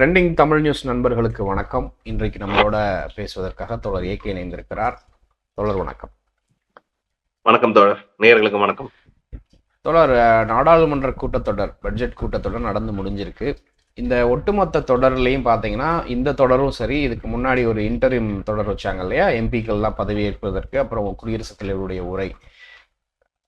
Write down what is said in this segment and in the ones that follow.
Trending Tamil news நண்பர்களுக்கு வணக்கம். இன்றைக்கு நம்மளோட பேசுவதற்காக தோழர் ஏகே இணைந்திருக்கிறார். தோழர் வணக்கம். வணக்கம் தோழர். நேயர்களுக்கு வணக்கம். தோழர் அஹ், நாடாளுமன்ற கூட்டத்தொடர் பட்ஜெட் கூட்டத்தொடர் நடந்து முடிஞ்சிருக்கு. இந்த ஒட்டுமொத்த தொடர்லையும் பார்த்தீங்கன்னா இந்த தொடரும் சரி இதுக்கு முன்னாடி ஒரு இன்டரிம் தொடர் வச்சாங்க இல்லையா? எம்பிக்கள்லாம் பதவி ஏற்பதற்கு அப்புறம் குடியரசுத் தலைவருடைய உரை.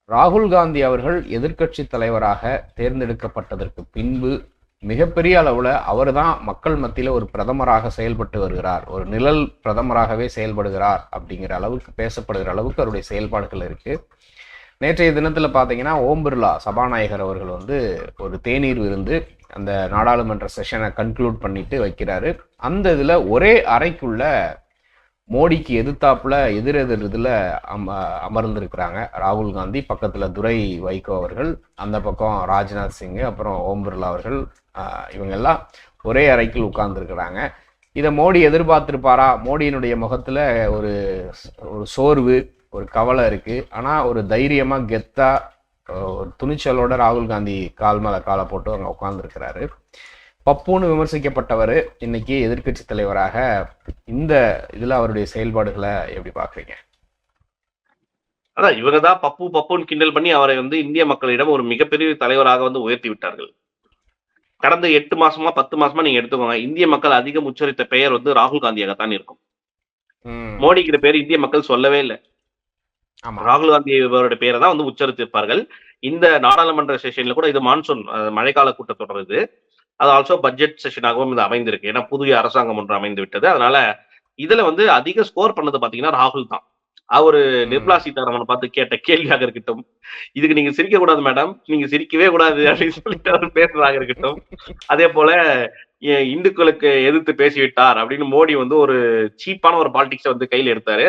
ராகுல் காந்தி அவர்கள் எதிர்க்கட்சி தலைவராக தேர்ந்தெடுக்கப்பட்டதற்கு பின்பு மிகப்பெரிய அளவில் அவர் தான் மக்கள் மத்தியில் ஒரு பிரதமராக செயல்பட்டு வருகிறார். ஒரு நிழல் பிரதமராகவே செயல்படுகிறார் அப்படிங்கிற அளவுக்கு பேசப்படுகிற அளவுக்கு அவருடைய செயல்பாடுகள் இருக்குது நேற்றைய தினத்தில் பார்த்தீங்கன்னா ஓம் பிர்லா சபாநாயகர் அவர்கள் வந்து ஒரு தேநீர் விருந்து அந்த நாடாளுமன்ற செஷனை கன்க்ளூட் பண்ணிட்டு வைக்கிறாரு. அந்த இதில் ஒரே அறைக்குள்ள மோடிக்கு எதிர்த்தாப்புல எதிரெதிர் இதில் அம அமர்ந்திருக்கிறாங்க. ராகுல் காந்தி பக்கத்தில் துரை வைகோ அவர்கள் அந்த பக்கம் ராஜ்நாத் சிங் அப்புறம் ஓம் பிர்லா அவர்கள் இவங்க எல்லாம் ஒரே அறைக்குள் உட்கார்ந்துருக்கிறாங்க. இதை மோடி எதிர்பார்த்துருப்பாரா? மோடியினுடைய முகத்தில் ஒரு ஒரு சோர்வு ஒரு கவலை இருக்கு. ஆனால் ஒரு தைரியமாக கெத்தா ஒரு துணிச்சலோட ராகுல் காந்தி கால் மேல காலை போட்டு அங்கே உட்கார்ந்துருக்கிறாரு. பப்புன்னு விமர்சிக்கப்பட்டவர் இன்னைக்கு எதிர்க்கட்சி தலைவராக இந்த இதில் அவருடைய செயல்பாடுகளை எப்படி பார்க்குறீங்க? அதான் இவங்க தான் பப்பு பப்புன்னு கிண்டல் பண்ணி அவரை வந்து இந்திய மக்களிடம் ஒரு மிகப்பெரிய தலைவராக வந்து உயர்த்தி விட்டார்கள். கடந்த எட்டு மாசமா பத்து மாசமா நீங்க எடுத்துக்கோங்க இந்திய மக்கள் அதிகம் உச்சரித்த பெயர் வந்து ராகுல் காந்தியாகத்தான் இருக்கும். மோடிங்கிற பேர் இந்திய மக்கள் சொல்லவே இல்லை. ராகுல் காந்தி இவரோட பேரை தான் வந்து உச்சரித்திருப்பார்கள். இந்த நாடாளுமன்ற செஷன்ல கூட இது மான்சூன் மழைக்கால கூட்டத்தொடர் இது. அது ஆல்சோ பட்ஜெட் செஷனாகவும் இது அமைந்திருக்கு. ஏன்னா புதிய அரசாங்கம் ஒன்று அமைந்து விட்டது. அதனால இதுல வந்து அதிக ஸ்கோர் பண்ணது பாத்தீங்கன்னா ராகுல் தான். அவரு நிர்மலா சீதாராமன் பார்த்து கேட்ட கேள்வியாக இருக்கட்டும். இதுக்கு நீங்க சிரிக்க கூடாது மேடம் நீங்க சிரிக்கவே கூடாது அப்படின்னு சொல்லிட்டு அவர் பேசுறதாக இருக்கட்டும். அதே போல இந்துக்களுக்கு எதிர்த்து பேசிவிட்டார் அப்படின்னு மோடி வந்து ஒரு சீப்பான ஒரு பாலிடிக்ஸை வந்து கையில எடுத்தாரு.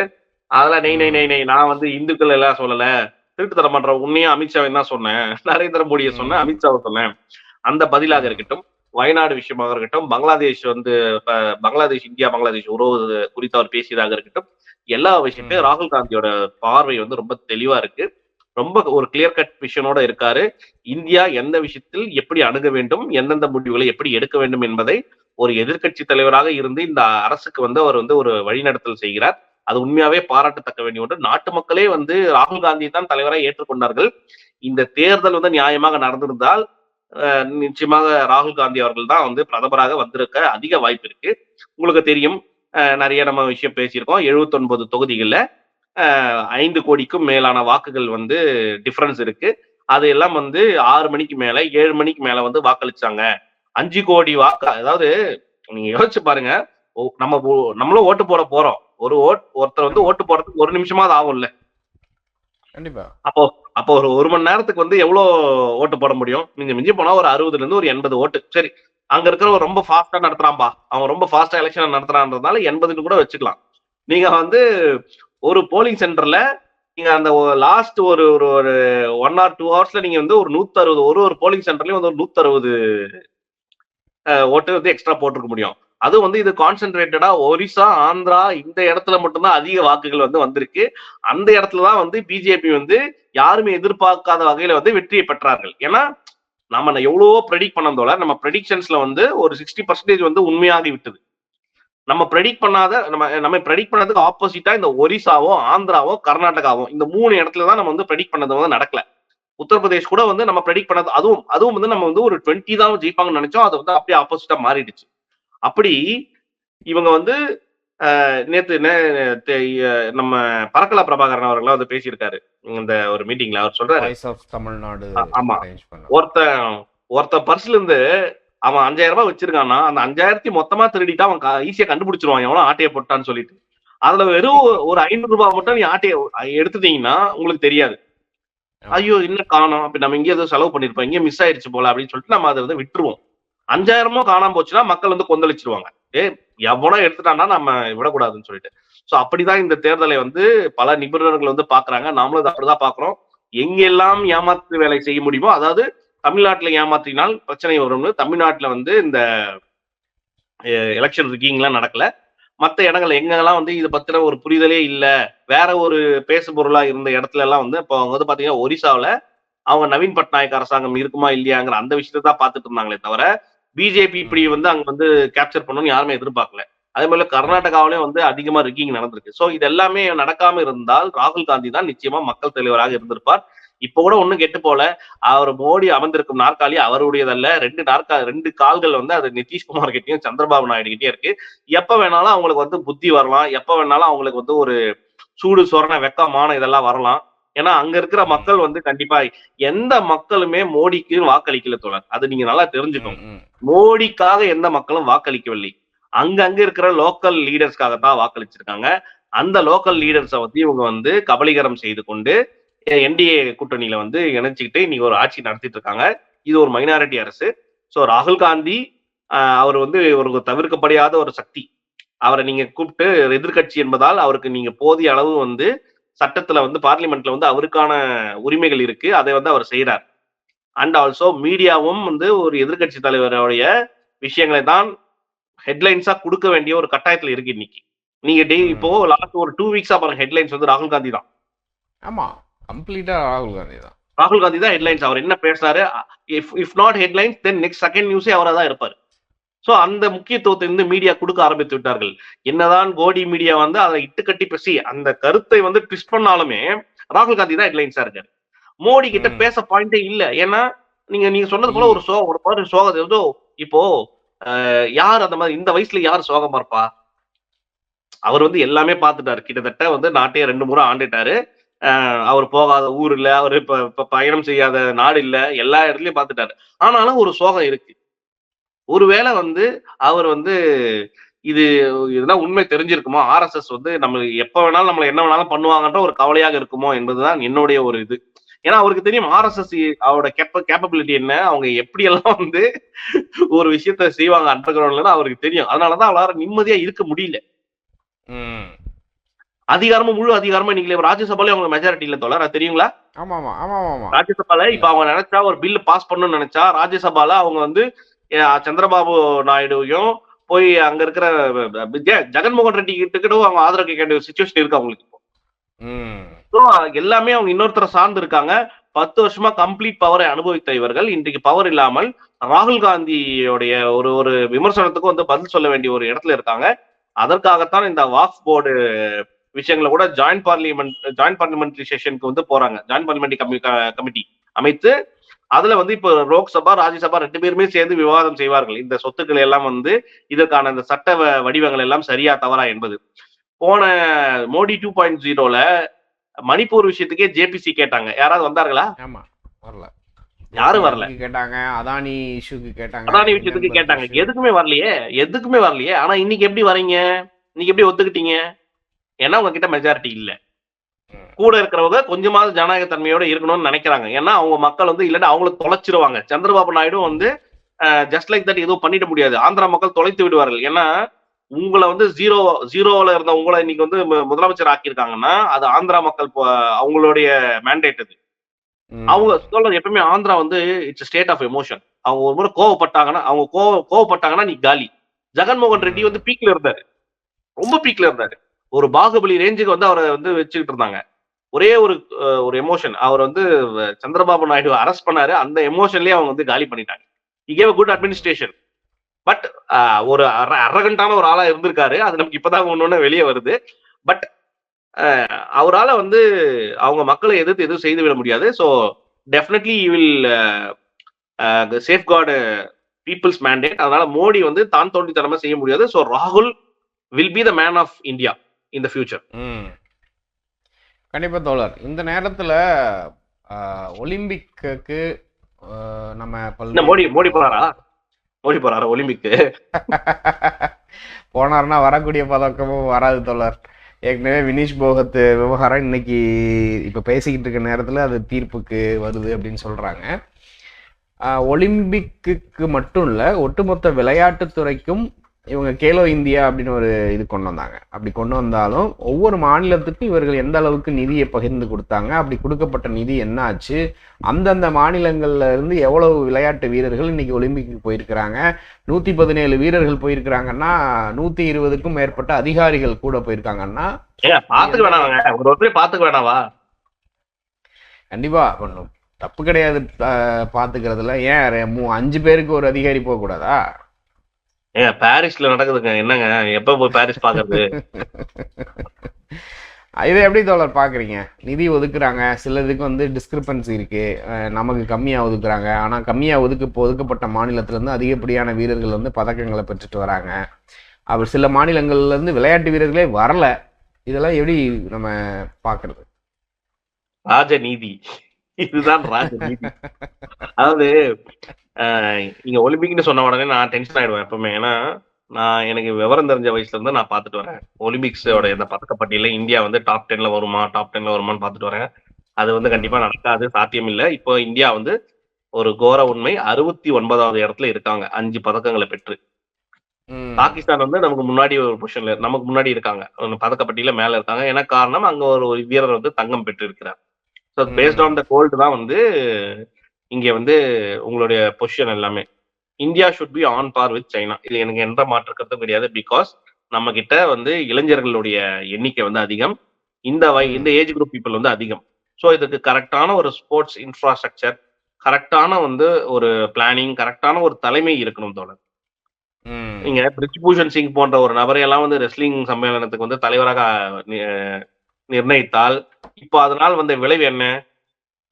அதெல்லாம் நெய் நெய் நெய் நெய் நான் வந்து இந்துக்கள் எல்லாம் சொல்லல. திருட்டுத்தரம் பண்ற உன்னையும் அமித்ஷாவை தான் சொன்னேன். நரேந்திர மோடியை சொன்னேன் அமித்ஷாவை சொன்னேன். அந்த பதிலாக இருக்கட்டும். வயநாடு விஷயமாக இருக்கட்டும் பங்களாதேஷ் வந்து பங்களாதேஷ் இந்தியா பங்களாதேஷ் உறவு குறித்து அவர் பேசியதாக இருக்கட்டும் எல்லா விஷயத்தையும் ராகுல் காந்தியோட பார்வை வந்து ரொம்ப தெளிவா இருக்கு. ரொம்ப ஒரு கிளியர் கட் விஷனோட இருக்காரு. இந்தியா எந்த விஷயத்தில் எப்படி அணுக வேண்டும் எந்தெந்த முடிவுகளை எப்படி எடுக்க வேண்டும் என்பதை ஒரு எதிர்க்கட்சி தலைவராக இருந்து இந்த அரசுக்கு வந்து அவர் வந்து ஒரு வழிநடத்தல் செய்கிறார். அது உண்மையாவே பாராட்டத்தக்க வேண்டிய ஒன்று. நாட்டு மக்களே வந்து ராகுல் காந்தி தான் தலைவராக ஏற்றுக்கொண்டார்கள். இந்த தேர்தல் வந்து நியாயமாக நடந்திருந்தால் நிச்சயமாக ராகுல் காந்தி அவர்கள் தான் வந்து பிரதமராக வந்திருக்க அதிக வாய்ப்பு இருக்கு. உங்களுக்கு தெரியும் நிறைய நம்ம விஷயம் பேசியிருக்கோம். 79 தொகுதிகளில் ஐந்து கோடிக்கும் மேலான வாக்குகள் வந்து டிஃப்ரென்ஸ் இருக்கு. அதையெல்லாம் வந்து ஆறு மணிக்கு மேல ஏழு மணிக்கு மேல வந்து வாக்களிச்சாங்க. அஞ்சு கோடி வாக்கு அதாவது நீங்க யோசிச்சு பாருங்க. ஓ, நம்ம ஓ- நம்மளும் ஓட்டு போட போறோம். ஒரு ஓட் ஒருத்தர் வந்து ஓட்டு போடுறதுக்கு ஒரு நிமிஷமாவது ஆகும்ல. கண்டிப்பா. அப்போ அப்போ ஒரு ஒரு மணி நேரத்துக்கு வந்து எவ்வளவு ஓட்டு போட முடியும்? நீங்க மிஞ்சி போனா ஒரு அறுபதுல இருந்து ஒரு எண்பது ஓட்டு. சரி அங்க இருக்கிறவன் ரொம்ப ஃபாஸ்டா நடத்துறான்பா. அவன் ரொம்ப ஃபாஸ்டா எலெக்ஷன் நடத்துறான்றதுனால எண்பதுன்னு கூட வச்சுக்கலாம். நீங்க வந்து ஒரு போலிங் சென்டர்ல நீங்க அந்த லாஸ்ட் ஒரு ஒரு ஒரு ஒன் ஆர் டூ ஹவர்ஸ்ல நீங்க வந்து ஒரு நூத்தி அறுபது ஒரு ஒரு போலிங் சென்டர்லயும் வந்து ஒரு நூத்தி அறுபது ஓட்டு வந்து எக்ஸ்ட்ரா போட்டிருக்க முடியும். அதுவும் வந்து இது கான்சென்ட்ரேட்டடா ஒரிசா ஆந்திரா இந்த இடத்துல மட்டும்தான் அதிக வாக்குகள் வந்து வந்திருக்கு. அந்த இடத்துல தான் வந்து பிஜேபி வந்து யாருமே எதிர்பார்க்காத வகையில வந்து வெற்றியை பெற்றார்கள். ஏன்னா நம்ம எவ்வளவோ ப்ரெடிக்ட் பண்ணதோட நம்ம ப்ரெடிக்ஷன்ஸ்ல வந்து ஒரு சிக்ஸ்டி பர்சன்டேஜ் வந்து உண்மையாகி விட்டது. நம்ம ப்ரெடிக்ட் பண்ணாத நம்ம நம்ம ப்ரெடிக்ட் பண்ணதுக்கு ஆப்போசிட்டா இந்த ஒரிசாவோ ஆந்திராவோ கர்நாடகாவோ இந்த மூணு இடத்துல தான் நம்ம வந்து ப்ரெடிக்ட் பண்ணது வந்து நடக்கல. உத்தரப்பிரதேஷ் கூட வந்து நம்ம ப்ரெடிக்ட் பண்ணது அதுவும் அதுவும் வந்து நம்ம வந்து ஒரு டுவெண்ட்டி தான் ஜெயிப்பாங்கன்னு நினைச்சோம். அது வந்து அப்படியே ஆப்போசிட்டா மாறிடுச்சு. அப்படி இவங்க வந்து நேத்து நம்ம பரக்கலா பிரபாகரன் அவர்கள்லாம் வந்து பேசியிருக்காரு. இந்த ஒரு மீட்டிங்ல அவர் சொல்றாரு. தமிழ்நாடு ஆமா. ஒருத்தன் ஒருத்தன் பர்ஸ்ல இருந்து அவன் அஞ்சாயிரம் ரூபாய் வச்சிருக்கான்னா அந்த அஞ்சாயிரத்தி மொத்தமா திருடிட்டா அவன் ஈஸியா கண்டுபிடிச்சிருவான். எவனோ ஆட்டையை போட்டான்னு சொல்லிட்டு. அதுல வெறும் ஒரு ஐநூறு ரூபாய் மட்டும் நீ ஆட்டையை எடுத்துட்டீங்கன்னா உங்களுக்கு தெரியாது. ஐயோ என்ன காணோம்? அப்ப நம்ம இங்கே ஏதோ செலவு பண்ணிருப்போம். இங்கே மிஸ் ஆயிடுச்சு போல அப்படின்னு சொல்லிட்டு நம்ம அதை வந்து விட்டுருவோம். அஞ்சாயிரமும் காணாம போச்சுன்னா மக்கள் வந்து கொந்தளிச்சிருவாங்க. ஏ எவனோ எடுத்துட்டான்னா நம்ம விடக்கூடாதுன்னு சொல்லிட்டு. சோ அப்படிதான் இந்த தேர்தலை வந்து பல நிபுணர்கள் வந்து பாக்குறாங்க. நாமளும் இதை அப்படிதான் பாக்குறோம். எங்கெல்லாம் ஏமாத்து வேலை செய்ய முடியுமோ அதாவது தமிழ்நாட்டுல ஏமாற்றினால் பிரச்சனை வரும்னு தமிழ்நாட்டுல வந்து இந்த எலெக்ஷன் ரிக்கிங்லாம் நடக்கல. மற்ற இடங்கள் எங்கெல்லாம் வந்து இதை பத்தின ஒரு புரிதலே இல்ல வேற ஒரு பேசு பொருளா இருந்த இடத்துல எல்லாம் வந்து இப்போ அவங்க வந்து பாத்தீங்கன்னா ஒரிசாவில் அவங்க நவீன் பட்நாயக் அரசாங்கம் இருக்குமா இல்லையாங்கிற அந்த விஷயத்தை தான் பார்த்துட்டு இருந்தாங்களே தவிர பிஜேபி இப்படி வந்து அங்க வந்து கேப்சர் பண்ணணும்னு யாருமே எதிர்பார்க்கல. அதே மாதிரி கர்நாடகாவிலயும் வந்து அதிகமா ரிக்கிங் நடந்திருக்கு. சோ இது எல்லாமே நடக்காம இருந்தால் ராகுல் காந்தி தான் நிச்சயமா மக்கள் தலைவராக இருந்திருப்பார். இப்ப கூட ஒண்ணும் கெட்டு போல. அவர் மோடி அமர்ந்திருக்கும் நாற்காலி அவருடையதல்ல. ரெண்டு நாற்கா ரெண்டு கால்கள் வந்து அது நிதிஷ்குமார் கிட்டயும் சந்திரபாபு நாயுடு கிட்டயும் இருக்கு. எப்ப வேணாலும் அவங்களுக்கு வந்து புத்தி வரலாம். எப்ப வேணாலும் அவங்களுக்கு வந்து ஒரு சூடு சொரண வெக்கமான இதெல்லாம் வரலாம். ஏன்னா அங்க இருக்கிற மக்கள் வந்து கண்டிப்பா எந்த மக்களுமே மோடிக்கு வாக்களிக்கல தோழர். அது நீங்க நல்லா தெரிஞ்சுக்கணும். மோடிக்காக எந்த மக்களும் வாக்களிக்கவில்லை. அங்கங்க இருக்கிற லோக்கல் லீடர்ஸ்க்காக தான் வாக்களிச்சிருக்காங்க. அந்த லோக்கல் லீடர்ஸை வந்து இவங்க வந்து கபலீகரம் செய்து கொண்டு என்டிஏ கூட்டணியில வந்து இணைச்சுக்கிட்டு இன்னைக்கு ஒரு ஆட்சி நடத்திட்டு இருக்காங்க இது ஒரு மைனாரிட்டி அரசு. ஸோ ராகுல் காந்தி அவர் வந்து ஒரு தவிர்க்கப்படியாத ஒரு சக்தி. அவரை நீங்க கூப்பிட்டு எதிர்க்கட்சி என்பதால் அவருக்கு நீங்க போதிய அளவு வந்து சட்டத்துல வந்து பார்லிமெண்ட்ல வந்து அவருக்கான உரிமைகள் இருக்கு. அதை வந்து அவர் செய்யறார் அண்ட் ஆல்சோ மீடியாவும் வந்து ஒரு எதிர்க்கட்சி தலைவருடைய விஷயங்களை தான் ஹெட்லைன்ஸா கொடுக்க வேண்டிய ஒரு கட்டாயத்துல இருக்கு இன்னைக்கு. நீங்க டே ம். இப்போ லாஸ்ட் ஒரு டூ வீக்ஸா பாருங்க ஹெட்லைன்ஸ் வந்து ராகுல் காந்தி தான். ஆமா கம்ப்ளீட்டா ராகுல் காந்தி தான். ராகுல் காந்தி தான் ஹெட்லைன்ஸ் அவர் என்ன பேசுறாரு? If if not headlines then next second நியூஸே அவரா தான் இருப்பாரு. சோ அந்த முக்கியத்துவத்தை வந்து மீடியா கொடுக்க ஆரம்பித்து விட்டார்கள். என்னதான் கோடி மீடியா வந்து அதை இட்டுக்கட்டி பேசி அந்த கருத்தை வந்து ட்விஸ்ட் பண்ணாலுமே ராகுல் காந்தி தான் ஹெட்லைன்ஸா இருக்காரு. மோடி கிட்ட. பேச பாயிண்டே இல்ல. ஏன்னா நீங்க நீங்க சொன்னது போல ஒரு சோ ஒரு மாதிரி சோகத்தை வந்து இப்போ யார் அந்த மாதிரி இந்த வயசுல யார் சோகமா இருப்பா? அவர் வந்து எல்லாமே பார்த்துட்டாரு. கிட்டத்தட்ட வந்து நாட்டையே ரெண்டு முறை ஆண்டுட்டாரு. அவர் போகாத ஊர் இல்ல. அவர் இப்ப இப்ப பயணம் செய்யாத நாடு இல்ல. எல்லா இடத்துலயும் பார்த்துட்டாரு. ஆனாலும் ஒரு சோகம் இருக்கு. ஒருவேளை வந்து அவர் வந்து இது இதெல்லாம் உண்மை தெரிஞ்சிருக்குமோ? ஆர்எஸ்எஸ் வந்து நம்ம எப்ப வேணாலும் நம்மள என்ன வேணாலும் பண்ணுவாங்கன்ற ஒரு கவலையாக இருக்குமோ என்பதுதான் என்னுடைய ஒரு இது. ஏன்னா அவருக்கு தெரியும் ஆர்எஸ்எஸ் அவரோட கேப்ப கேப்பபிலிட்டி என்ன அவங்க எப்படி எல்லாம் வந்து ஒரு விஷயத்த செய்வாங்க அண்டர் கிரவுண்ட்ல அவருக்கு தெரியும். அதனாலதான் அவரால் நிம்மதியா இருக்க முடியல. அதிகாரமும் முழு அதிகாரமும் இன்னைக்கு ராஜ்யசபால அவங்க மெஜாரிட்டி இல்ல தோழர். அது தெரியுங்களா? ஆமா ஆமா ஆமா ஆமா ஆமா ராஜ்யசபால இப்ப அவங்க நினைச்சா ஒரு பில் பாஸ் பண்ணணும்னு நினைச்சா ராஜ்யசபால அவங்க வந்து சந்திரபாபு நாயுடுவையும் போய் அங்க இருக்கிற ஜெ- ஜெகன்மோகன் ரெட்டி கிட்ட கூட அவங்க ஆதரவு கேட்க வேண்டிய சுச்சுவேஷன் இருக்கு அவங்களுக்கு எல்லாமே அவங்க இன்னொருத்தரை சார்ந்து இருக்காங்க. பத்து வருஷமா கம்ப்ளீட் பவரை அனுபவித்த இவர்கள். இன்றைக்கு பவர் இல்லாமல் ராகுல் காந்தியோடைய ஒரு ஒரு விமர்சனத்துக்கும் வந்து பதில் சொல்ல வேண்டிய ஒரு இடத்துல இருக்காங்க. அதற்காகத்தான் இந்த வாக்ஸ் போர்டு விஷயங்களை கூட ஜாயிண்ட் பார்லிமெண்ட் ஜாயிண்ட் பார்லிமெண்ட்ரி செஷனுக்கு வந்து போறாங்க. ஜாயிண்ட் பார்லிமெண்ட்ரி கமிட்டி அமைத்து அதுல வந்து இப்போ லோக்சபா ராஜ்யசபா ரெண்டு பேருமே சேர்ந்து விவாதம் செய்வார்கள். இந்த சொத்துக்கள் எல்லாம் வந்து இதற்கான இந்த சட்ட வடிவங்கள் எல்லாம் சரியா தவறா என்பது. போன மோடி டூ பாயிண்ட் ஜீரோல மணிப்பூர் விஷயத்துக்கே ஜேபிசி கேட்டாங்க. யாராவது வந்தார்களா? ஆமா வரல. யாரும் வரல. கேட்டாங்க அதானி இஷ்யூக்கு கேட்டாங்க. அதானி விஷயத்துக்கு கேட்டாங்க. எதுக்குமே வரலையே எதுக்குமே வரலையே. ஆனா இன்னைக்கு எப்படி வரீங்க? இன்னைக்கு எப்படி ஒத்துக்கிட்டீங்க? ஏன்னா உங்ககிட்ட மெஜாரிட்டி இல்ல. கூட இருக்கிறவங்க கொஞ்சமாவது ஜனநாயக தன்மையோட இருக்கணும்னு நினைக்கிறாங்க. ஏன்னா அவங்க மக்கள் வந்து இல்லைன்னா அவங்கள தொலைச்சிருவாங்க. சந்திரபாபு நாயுடு வந்து ஜஸ்ட் லைக் தட் எதுவும் பண்ணிட முடியாது. ஆந்திரா மக்கள் தொலைத்து விடுவார்கள். ஏன்னா உங்களை வந்து ஜீரோ ஜீரோல இருந்த உங்களை இன்னைக்கு வந்து முதலமைச்சர் ஆக்கியிருக்காங்கன்னா அது ஆந்திரா மக்கள் அவங்களுடைய மேண்டேட் அது. அவங்க சொல்றது எப்பவுமே ஆந்திரா வந்து இட்ஸ் ஸ்டேட் ஆஃப் எமோஷன் அவங்க ஒரு முறை கோவப்பட்டாங்கன்னா அவங்க கோவ கோவப்பட்டாங்கன்னா நீ காலி. ஜெகன்மோகன் ரெட்டி வந்து பீக்ல இருந்தாரு. ரொம்ப பீக்ல இருந்தாரு. ஒரு பாகுபலி ரேஞ்சுக்கு வந்து அவரை வந்து வச்சுக்கிட்டு இருந்தாங்க. ஒரே ஒரு ஒரு எமோஷன் அவர் வந்து சந்திரபாபு நாயுடு அரெஸ்ட் பண்ணாரு. அந்த எமோஷன்லயே அவங்க வந்து காலி பண்ணிட்டாங்க. இகேவ் குட் அட்மினிஸ்ட்ரேஷன் பட் ஒரு அரகண்டான ஒரு ஆளா இருந்திருக்காரு. அது நமக்கு இப்பதான் ஒண்ணு வெளியே வருது. பட் அவரால வந்து அவங்க மக்களை எதிர்த்து எதுவும் செய்து விட முடியாது. So definitely will safeguard people's mandate அதனால மோடி வந்து தான் தோண்டித்தனமா செய்ய முடியாது. ஸோ ராகுல் will be the man of India in the future hmm. கண்டிப்பா தோழர். இந்த நேரத்துல ஒலிம்பிக்கு நம்ம மோடி மோடி போறாரா? மோடி போறாரா ஒலிம்பிக்கு? போனாருன்னா வரக்கூடிய பதக்கமும் வராது தோழர். ஏற்கனவே வினிஷ் போகத் விவகாரம் இன்னைக்கு இப்போ பேசிக்கிட்டு இருக்க நேரத்தில் அது தீர்ப்புக்கு வருது அப்படின்னு சொல்கிறாங்க ஒலிம்பிக்கு மட்டும் இல்லை ஒட்டுமொத்த விளையாட்டுத் துறைக்கும் இவங்க கேலோ இந்தியா அப்படின்னு ஒரு இது கொண்டு வந்தாங்க. அப்படி கொண்டு வந்தாலும் ஒவ்வொரு மாநிலத்துக்கும் இவர்கள் எந்த அளவுக்கு நிதியை பகிர்ந்து கொடுத்தாங்க அப்படி கொடுக்கப்பட்ட நிதி என்ன ஆச்சு அந்தந்த மாநிலங்கள்ல இருந்து எவ்வளவு விளையாட்டு வீரர்கள் இன்னைக்கு ஒலிம்பிக்கு போயிருக்கிறாங்க நூத்தி பதினேழு வீரர்கள் போயிருக்கிறாங்கன்னா நூத்தி இருபதுக்கும் மேற்பட்ட அதிகாரிகள் கூட போயிருக்காங்கன்னா பாத்துக்க வேணாங்க ஒரு பாத்துக்க வேணாவா கண்டிப்பா பண்ணும் தப்பு கிடையாது பாத்துக்கிறதுல ஏன் அஞ்சு பேருக்கு ஒரு அதிகாரி போக கூடாதா ஏங்க பாரிஸ்ல நடக்குதுங்க. என்னங்க? எப்ப போய் பாரிஸ் பாக்குறது? இதை எப்படி தோழர் பாக்குறீங்க? நிதி ஒதுக்குறாங்க. சிலதுக்கு வந்து டிஸ்கிரிப்பன்சி இருக்கு. நமக்கு கம்மியா ஒதுக்குறாங்க. ஆனா கம்மியா ஒதுக்கு ஒதுக்கப்பட்ட மாநிலத்துல இருந்து அதிகப்படியான வீரர்கள் வந்து பதக்கங்களை பெற்றுட்டு வராங்க. அவர் சில மாநிலங்கள்ல இருந்து விளையாட்டு வீரர்களே வரல. இதெல்லாம் எப்படி நம்ம பாக்குறது? ராஜநீதி. இதுதான் ராஜநீதி. அதாவது நீங்க ஒலிம்பிக்னு சொன்ன உடனே நான் டென்ஷன் ஆயிடுவேன் எப்பவுமே. ஏன்னா நான் எனக்கு விவரம் தெரிஞ்ச வயசுல இருந்து நான் பார்த்துட்டு வரேன். ஒலிம்பிக்ஸோட இந்த பதக்கப்பட்டியல இந்தியா வந்து டாப் டென்ல வருமா டாப் டென்ல வருமான்னு பார்த்துட்டு வரேன். அது வந்து கண்டிப்பா நடக்காது சாத்தியம் இல்லை. இப்போ இந்தியா வந்து ஒரு கோர உண்மை அறுபத்தி ஒன்பதாவது இடத்துல இருக்காங்க. அஞ்சு பதக்கங்களை பெற்று. பாகிஸ்தான் வந்து நமக்கு முன்னாடி ஒரு பொசிஷன்ல நமக்கு முன்னாடி இருக்காங்க. பதக்கப்பட்டியல மேல இருக்காங்க. ஏன்னா காரணம் அங்க ஒரு வீரர் வந்து தங்கம் பெற்று இருக்கிறார் so. Based on the gold தான் வந்து இங்க வந்து உங்களுடைய பொசிஷன் எல்லாமே. India should be on par with China இது எனக்கு எந்த மாற்று கருத்தும் கிடையாது பிகாஸ் நம்ம கிட்ட வந்து இளைஞர்களுடைய எண்ணிக்கை வந்து அதிகம். இந்த வய இந்த ஏஜ் குரூப் பீப்புள் வந்து அதிகம். ஸோ இதுக்கு கரெக்டான ஒரு ஸ்போர்ட்ஸ் இன்ஃப்ராஸ்ட்ரக்சர் கரெக்டான வந்து ஒரு பிளானிங் கரெக்டான ஒரு தலைமை இருக்கணும் தோழர். நீங்க பிரிஜ்பூஷன் சிங் போன்ற ஒரு நபரையெல்லாம் வந்து ரெஸ்லிங் சம்மேளனத்துக்கு வந்து தலைவராக நிர்ணயித்தால் இப்போ அதனால் வந்த விளைவு என்ன?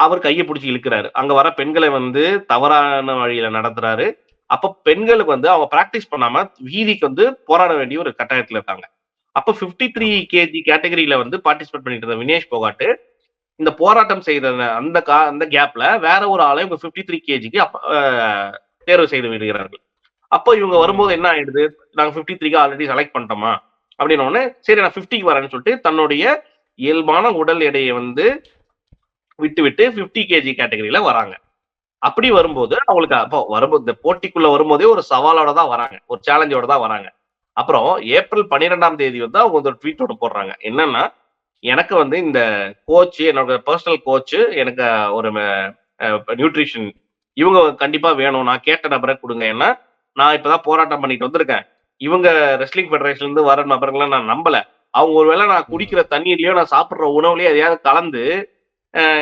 அவர் கையை பிடிச்சி இழுக்கிறாரு. அங்க வர பெண்களை வந்து தவறான வழியில நடத்துறாரு. அப்ப பெண்களுக்கு வந்து அவங்க பிராக்டிஸ் பண்ணாம வீதிக்கு வந்து போராட வேண்டிய ஒரு கட்டாயத்துல இருக்காங்க. அப்ப 53 த்ரீ கேஜி கேட்டகரியில வந்து பார்ட்டிசிபேட் பண்ணிட்டு இருந்த வினேஷ் போகாட்டு இந்த போராட்டம் செய்த அந்த கா அந்த கேப்ல வேற ஒரு ஆளை இவங்க 53 த்ரீ கேஜிக்கு தேர்வு செய்து விடுகிறார்கள். அப்போ இவங்க வரும்போது என்ன ஆயிடுது? நாங்க 53 த்ரீக்கு ஆல்ரெடி செலக்ட் பண்ணிட்டோமா? அப்படின்னு சரி நான் ஃபிஃப்டிக்கு வரேன்னு சொல்லிட்டு தன்னுடைய இயல்பான உடல் எடையை வந்து விட்டு விட்டு 50 கேஜி கேட்டகரியில வராங்க. அப்படி வரும்போது அவங்களுக்கு அப்போ வரும்போது இந்த போட்டிக்குள்ள வரும்போதே ஒரு சவாலோட தான் வராங்க. ஒரு சேலஞ்சோட தான் வராங்க. அப்புறம் ஏப்ரல் பன்னிரெண்டாம் தேதி வந்து அவங்க ஒரு ட்வீட் ஒன்று போடுறாங்க. என்னன்னா எனக்கு வந்து இந்த கோச் என்னோட பர்சனல் கோச் எனக்கு ஒரு நியூட்ரிஷன் இவங்க கண்டிப்பா வேணும். நான் கேட்ட நபரை கொடுங்க. ஏன்னா நான் இப்பதான் போராட்டம் பண்ணிட்டு வந்திருக்கேன். இவங்க ரெஸ்லிங் ஃபெடரேஷன்ல இருந்து வர நபர்களை நான் நம்பல. அவங்க ஒருவேளை நான் குடிக்கிற தண்ணீர்லயோ நான் சாப்பிடுற உணவுலயோ எதையாவது கலந்து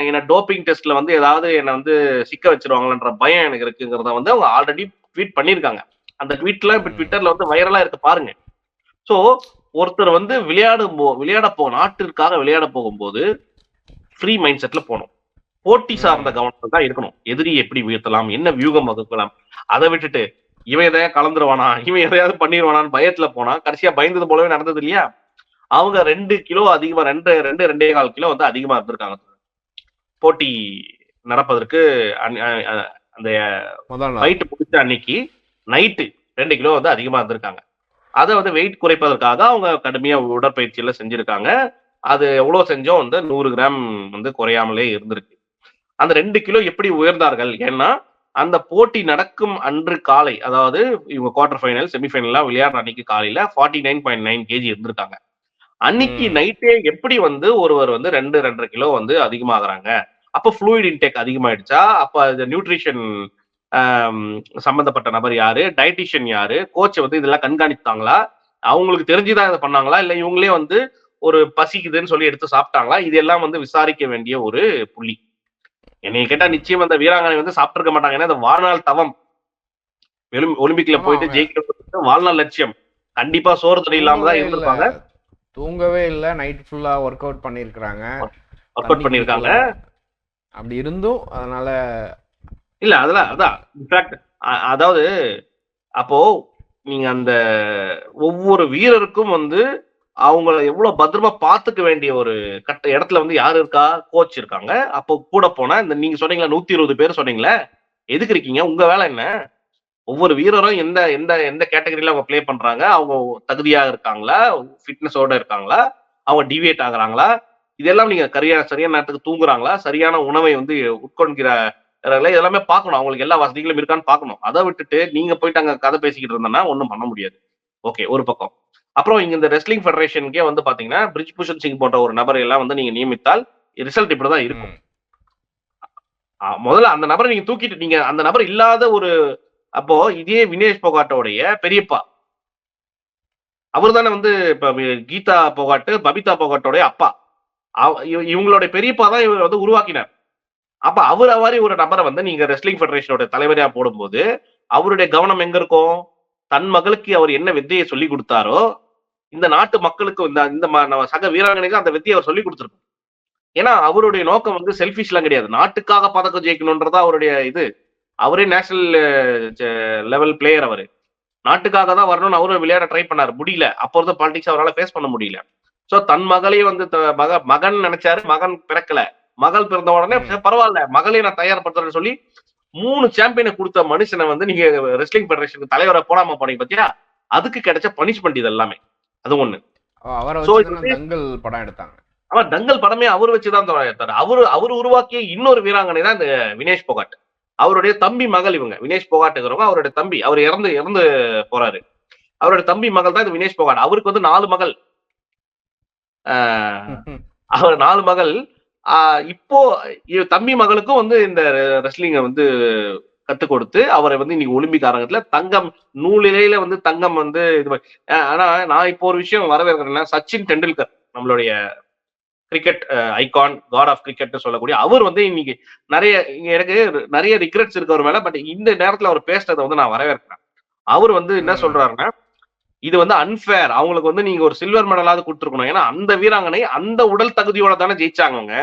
என்ன டோப்பிங் டெஸ்ட்ல வந்து ஏதாவது என்னை வந்து சிக்க வச்சிருவாங்களன்ற பயம் எனக்கு இருக்குங்கிறத வந்து அவங்க ஆல்ரெடி ட்வீட் பண்ணியிருக்காங்க. அந்த ட்வீட்ல இப்ப. ட்விட்டர்ல வந்து வைரலா இருக்கு பாருங்க. சோ ஒருத்தர் வந்து விளையாடும் போ விளையாட போ நாட்டிற்காக விளையாட போகும்போது ஃப்ரீ மைண்ட் செட்ல போகணும். போட்டி சார்ந்த. கவனத்தில் தான் இருக்கணும். எதிரி எப்படி வீழ்த்தலாம் என்ன வியூகம் வகுக்கலாம் அதை விட்டுட்டு இவன் எதையா கலந்துருவானா இவன் எதையாவது பண்ணிடுவானான்னு பயத்துல போனா கடைசியா பயந்தது போலவே நடந்தது இல்லையா? அவங்க ரெண்டு கிலோ அதிகமா ரெண்டு ரெண்டு ரெண்டே கால் கிலோ வந்து அதிகமா இருந்திருக்காங்க. போட்டி நடப்பதற்கு அந்த ஃபைட் முடிச்ச அன்னைக்கு நைட்டு ரெண்டு கிலோ வந்து அதிகமா இருந்திருக்காங்க. அதை வந்து வெயிட் குறைப்பதற்காக அவங்க கடுமையா உடற்பயிற்சி எல்லாம் செஞ்சிருக்காங்க. அது எவ்வளவு செஞ்சோம் வந்து நூறு கிராம் வந்து குறையாமலே இருந்திருக்கு. அந்த ரெண்டு கிலோ எப்படி உயர்ந்தார்கள்? ஏன்னா அந்த போட்டி நடக்கும் அன்று காலை அதாவது இவங்க குவார்டர் ஃபைனல் செமிஃபைனல்லாம் விளையாடுற அன்னைக்கு காலையில forty nine point nine kg இருந்திருக்காங்க. அன்னைக்கு. நைட்டே எப்படி வந்து ஒருவர் வந்து ரெண்டு ரெண்டரை கிலோ வந்து அதிகமாகறாங்க? அப்ப ஃப்ளூயிட் இன்டேக் அதிகமாயிடுச்சா? அப்ப நியூட்ரிஷன் சம்பந்தப்பட்ட நபர் யாரு? டயட்டிஷியன் யாரு? கோச் வந்து இதெல்லாம் கண்காணித்தாங்களா? அவங்களுக்கு தெரிஞ்சுதான் இதை பண்ணாங்களா? இல்ல இவங்களே வந்து ஒரு பசிக்குதுன்னு சொல்லி எடுத்து சாப்பிட்டாங்களா? இதெல்லாம் வந்து விசாரிக்க வேண்டிய ஒரு புள்ளி. என்னை கேட்டா நிச்சயம் அந்த வீராங்கனை வந்து சாப்பிட்டிருக்க மாட்டாங்க. ஏன்னா அது வாழ்நாள் தவம். ஒலிம்- ஒலிம்பிக்ல போயிட்டு ஜெயிக்கிறது வாழ்நாள் லட்சியம். கண்டிப்பா சோறு தண்ணி இல்லாம தான் இருந்திருப்பாங்க. தூங்கவே இல்ல நைட் ஃபுல்லா ஒர்க் அவுட் பண்ணிருக்காங்க ஒர்க் அவுட் பண்ணிருக்காங்க. அப்படி இருந்தும் அதனால இல்ல அதெல்லாம் அதான் இன்ஃபேக்ட் அதாவது அப்போ நீங்க அந்த ஒவ்வொரு வீரருக்கும் வந்து அவங்கள எவ்வளவு பத்திரமா பாத்துக்க வேண்டிய ஒரு கட்ட இடத்துல வந்து யாரு இருக்கா கோச் இருக்காங்க. அப்போ கூட போனா இந்த நீங்க சொன்னீங்களா நூத்தி இருபது பேர் சொன்னீங்களே எதுக்கு இருக்கீங்க? உங்க வேலை என்ன? ஒவ்வொரு வீரரும் எந்த எந்த எந்த கேட்டகரியில அவங்க ப்ளே பண்றாங்க அவங்க தகுதியா இருக்காங்களா ஃபிட்னஸோட இருக்காங்களா அவங்க டிவியேட் ஆகுறாங்களா இதெல்லாம் நீங்க கரியா சரியான நேரத்துக்கு தூங்குறாங்களா சரியான உணவை வந்து உட்கொள்கிற இதெல்லாம் எல்லாமே பார்க்கணும். அவங்களுக்கு எல்லா வசதிகளும் இருக்கான்னு பார்க்கணும். அதை விட்டுட்டு நீங்க போயிட்டு அங்க கதை பேசிக்கிட்டு இருந்தோம்னா ஒன்றும் பண்ண முடியாது. ஓகே ஒரு பக்கம். அப்புறம் இங்க இந்த ரெஸ்லிங் ஃபெடரேஷனுக்கே வந்து பாத்தீங்கன்னா பிரிஜ் பூஷன் சிங் போன்ற ஒரு நபரை எல்லாம் வந்து நீங்க நியமித்தால் ரிசல்ட் இப்படிதான் இருக்கும். முதல்ல அந்த நபரை நீங்க தூக்கிட்டு நீங்க அந்த நபர் இல்லாத ஒரு அப்போ இதே வினேஷ் போகாட்டோடைய பெரியப்பா. அவர் தானே வந்து இப்ப கீதா போகாட்டு பபிதா போகாட்டோடைய அப்பா. அவ- இவ- இவங்களுடைய பெரியப்பா தான் இவர் வந்து உருவாக்கினார். அப்ப அவர் மாதிரி ஒரு நபரை வந்து நீங்க ரெஸ்லிங் ஃபெடரேஷனோட தலைவரையா போடும்போது அவருடைய கவனம் எங்க இருக்கும்? தன் மகளுக்கு அவர் என்ன வித்தையை சொல்லி கொடுத்தாரோ இந்த நாட்டு மக்களுக்கு இந்த இந்த சக வீராங்கனைக்கு அந்த வித்தியை அவர் சொல்லி கொடுத்துருக்கோம். ஏன்னா அவருடைய நோக்கம் வந்து செல்ஃபிஷ்லாம் கிடையாது. நாட்டுக்காக பதக்கம் ஜெயிக்கணும்ன்றதா அவருடைய இது. அவரே நேஷனல் லெவல் பிளேயர் அவரு. நாட்டுக்காக தான் வரணும்னு அவரும் விளையாட ட்ரை பண்ணாரு. முடியல. அப்போ இருந்த பாலிடிக்ஸ் அவரால் ஃபேஸ் பண்ண முடியல. சோ தன் மகளையும் வந்து மக மகன் நினைச்சாரு. மகன் பிறக்கல. மகள் பிறந்த உடனே பரவாயில்ல. மகளையும் நான் தயார்படுத்துறேன்னு சொல்லி மூணு சாம்பியனை கொடுத்த மனுஷனை வந்து நீங்க ரெஸ்லிங் ஃபெடரேஷனுக்கு தலைவரை போடாம போனீங்க பாத்தியா? அதுக்கு கிடைச்ச பனிஷ்மெண்ட் இது எல்லாமே. அது ஒண்ணு. தங்கல் படம் எடுத்தாங்க. ஆனா தங்கல் படமே அவர் வச்சுதான் அவரு அவர் உருவாக்கிய இன்னொரு வீராங்கனை தான் இந்த வினேஷ் போகாட் அவருடைய தம்பி மகள் இவங்க வினேஷ் போகாட்டுங்கிறவங்க அவருடைய தம்பி அவர் இறந்து இறந்து போறாரு. அவருடைய தம்பி மகள் தான் இந்த வினேஷ் போகாட். அவருக்கு வந்து நாலு மகள். ஆஹ் அவர் நாலு மகள். ஆஹ் இப்போ தம்பி மகளுக்கும் வந்து இந்த ரெஸ்லிங்கை வந்து கத்து கொடுத்து அவரை வந்து இன்னைக்கு ஒலிம்பிக் அரங்கத்துல தங்கம் நூலிலையில வந்து தங்கம் வந்து இது ஆனா நான் இப்போ ஒரு விஷயம் வரவேற்கிறேன்னா சச்சின் டெண்டுல்கர் நம்மளுடைய cricket icon god of cricket சொல்லக்கூடிய அவர் வந்து இன்னைக்கு நிறைய இங்க எனக்கு நிறைய ரிக்ரெட்ஸ் இருக்கு அவர் மேல பட் இந்த நேரத்துல அவர் பேசுறதை வந்து நான் வரவேற்கிறேன். அவர் வந்து என்ன. சொல்றாருன்னா இது வந்து அன்ஃபேர் அவங்களுக்கு வந்து நீங்க ஒரு சில்வர் மெடலாவது கொடுத்துருக்கணும். ஏன்னா அந்த வீராங்கனை அந்த உடல் தகுதியோட தானே ஜெயிச்சாங்க அவங்க.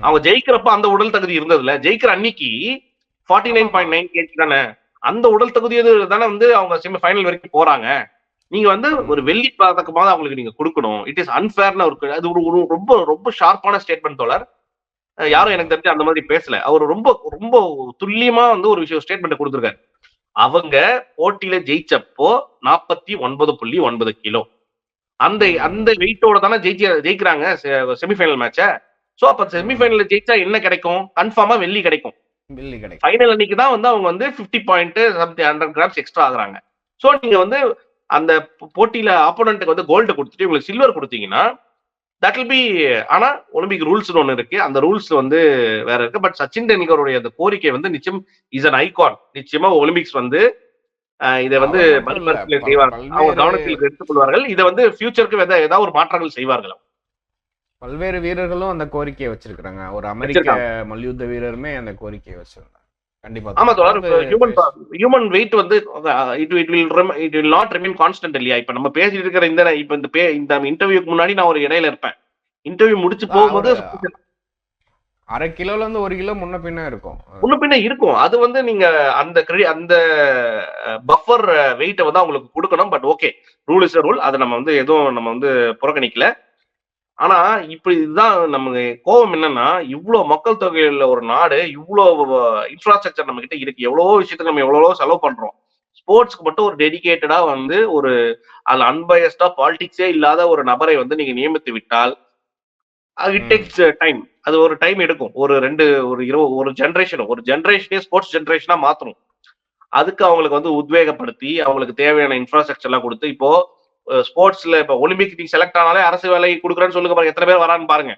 அவங்க ஜெயிக்கிறப்ப அந்த உடல் தகுதி இருந்ததுல. ஜெயிக்கிற அன்னைக்கு forty nine point nine kg தானே. அந்த உடல் தகுதியோடு தானே வந்து அவங்க செமி ஃபைனல் வரைக்கும் போறாங்க. நீங்க வந்து ஒரு வெள்ளி பதக்கமாவது அவங்களுக்கு நீங்க கொடுக்கணும். இட் இஸ் அன்ஃபேர்னு ஒரு அது ஒரு ஒரு ரொம்ப ரொம்ப ஷார்ப்பான ஸ்டேட்மெண்ட் தோழர். யாரும் எனக்கு தெரிஞ்சு அந்த மாதிரி பேசல. அவர் ரொம்ப ரொம்ப துல்லியமா வந்து ஒரு விஷயம் ஸ்டேட்மெண்ட் கொடுத்துருக்காரு. அவங்க போட்டியில ஜெயிச்சப்போ நாற்பத்தி ஒன்பது புள்ளி ஒன்பது கிலோ. அந்த அந்த வெயிட்டோட தானே ஜெயிச்ச ஜெயிக்கிறாங்க செமிஃபைனல் மேட்ச சோ அப்ப செமிஃபைனல்ல ஜெயிச்சா என்ன கிடைக்கும்? கன்ஃபார்மா வெள்ளி கிடைக்கும். பில்லி கிடைக்கும். ஃபைனல் அன்னைக்கு தான் வந்து அவங்க வந்து 50 point something hundred grams extra ஆகுறாங்க. சோ நீங்க வந்து அந்த போட்டியில ஆப்போனண்ட்டுக்கு வந்து கோல்டு கொடுத்துட்டு உங்களுக்கு சில்வர் கொடுத்தீங்கன்னா தட் வில் பி ஆனா ஒலிம்பிக் ரூல்ஸ் ஒன்னு இருக்கு. அந்த ரூல்ஸ் வந்து வேற இருக்கு. பட் சச்சின் டெண்டுல்கருடைய அந்த கோரிக்கை வந்து நிச்சயம் இஸ் அன் ஐகான் நிச்சயமா ஒலிம்பிக்ஸ் வந்து இதை வந்து செய்வார்கள். அவங்க கவனத்தில் எடுத்துக்கொள்வார்கள். இதை வந்து ஃபியூச்சருக்கு ஏதாவது ஒரு மாற்றங்கள் செய்வார்கள் பல்வேறு வீரர்களும் அந்த கோரிக்கையை வச்சிருக்காங்க ஒரு அமெரிக்க மல்யுத்த வீரருமே அந்த கோரிக்கையை வச்சிருந்தாங்க. கண்டிப்பா ஆமா தோழர் ஹியூமன். ஹியூமன் வெயிட் வந்து it it will it will not remain constant இல்லையா? இப்ப நம்ம பேசிட்டு இருக்கிற இந்த இப்ப இந்த பே இந்த இன்டர்வியூக்கு முன்னாடி நான் ஒரு இடையில இருப்பேன். இன்டர்வியூ முடிச்சு போகும்போது அரை கிலோல இருந்து ஒரு கிலோ முன்ன பின்ன இருக்கும். முன்ன பின்ன இருக்கும். அது வந்து நீங்க அந்த credit- அந்த பஃபர் வெயிட்டை வந்து அவங்களுக்கு கொடுக்கணும். But okay rule is rule அதை நம்ம வந்து எதுவும் நம்ம வந்து புறக்கணிக்கல. ஆனா இப்ப இதுதான் நம்ம கோபம் என்னன்னா இவ்வளவு மக்கள் தொகையுள்ள ஒரு நாடு இவ்வளவு இன்ஃப்ராஸ்ட்ரக்சர் நம்ம கிட்ட இருக்கு. எவ்வளவோ விஷயத்துக்கு நம்ம எவ்வளவோ செலவு பண்றோம். ஸ்போர்ட்ஸ்க்கு மட்டும் ஒரு டெடிகேட்டடா வந்து ஒரு அதுல அன்பயஸ்டா பாலிடிக்ஸே இல்லாத ஒரு நபரை வந்து நீங்க நியமித்து விட்டால் இட். டேக்ஸ் டைம் அது ஒரு டைம் எடுக்கும். ஒரு ரெண்டு ஒரு இருபது ஒரு ஜென்ரேஷன் ஒரு ஜென்ரேஷனே ஸ்போர்ட்ஸ் ஜென்ரேஷனா மாத்தணும். அதுக்கு அவங்களுக்கு வந்து உத்வேகப்படுத்தி அவங்களுக்கு தேவையான இன்ஃப்ராஸ்ட்ரக்சர் எல்லாம் கொடுத்து இப்போ ஸ்போர்ட்ஸ்ல இப்போ ஒலிம்பிக் நீங்க செலக்ட் ஆனாலே அரசு வேலை கொடுக்குறேன்னு சொல்லுங்க பாருங்க. எத்தனை பேர் வரான்னு பாருங்க.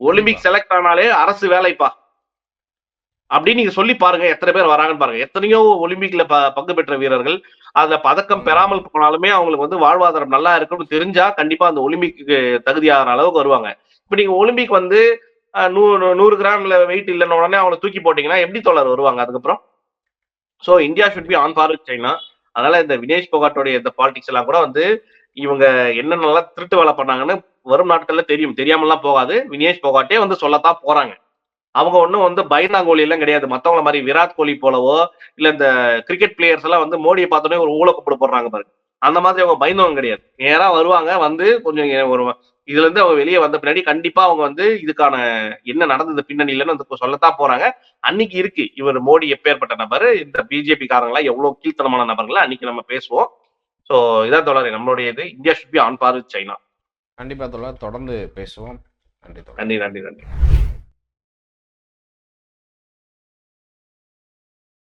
ஒலிம்பிக் செலக்ட் ஆனாலே அரசு வேலைப்பா. அப்படின்னு நீங்க சொல்லி பாருங்க எத்தனை பேர் வராங்கன்னு பாருங்க. எத்தனையோ ஒலிம்பிக்ல பங்கு பெற்ற வீரர்கள் அதுல பதக்கம். பெறாமல் போனாலுமே அவங்களுக்கு வந்து வாழ்வாதாரம் நல்லா இருக்கும்னு தெரிஞ்சா கண்டிப்பா அந்த ஒலிம்பிக்கு தகுதியாகிற அளவுக்கு வருவாங்க. இப்ப நீங்க ஒலிம்பிக் வந்து நூறு நூறு கிராம்ல வெயிட் இல்லைன்னு உடனே அவங்களை தூக்கி போட்டீங்கன்னா எப்படி தோழர் வருவாங்க அதுக்கப்புறம்? So India should be on par China அதனால இந்த வினேஷ் போகாட்டோடைய இந்த பாலிடிக்ஸ் எல்லாம் கூட வந்து இவங்க என்னென்னலாம் திருட்டு வேலை பண்ணாங்கன்னு வரும் நாட்கள்ல தெரியும். தெரியாமலாம் போகாது. வினேஷ் போகாட்டே வந்து சொல்லத்தான் போறாங்க. அவங்க ஒன்றும் வந்து பைனா கோலி எல்லாம் கிடையாது. மற்றவங்கள மாதிரி விராட் கோலி போலவோ இல்ல இந்த கிரிக்கெட் பிளேயர்ஸ் எல்லாம் வந்து மோடியை பார்த்தோன்னே ஒரு ஊழ கூப்பிட போடுறாங்க பாருங்க. அந்த மாதிரி அவங்க பயந்தவங்க கிடையாது. நேரா வருவாங்க வந்து கொஞ்சம் ஒரு இதுல இருந்து அவங்க வெளியே வந்த பின்னாடி கண்டிப்பா அவங்க வந்து இதுக்கான என்ன நடந்தது பின்னணியிலன்னு வந்து சொல்லத்தான் போறாங்க. அன்னைக்கு இருக்கு. இவர் மோடி எப்பேற்பட்ட நபர்? இந்த பிஜேபி காரங்களா எவ்வளவு கீழ்த்தனமான நபர்கள் அன்னைக்கு நம்ம பேசுவோம். சோ இதான் தொடர் நம்மளுடைய இது. India should be on par China கண்டிப்பா தோழர் தொடர்ந்து பேசுவோம். நன்றி நன்றி நன்றி.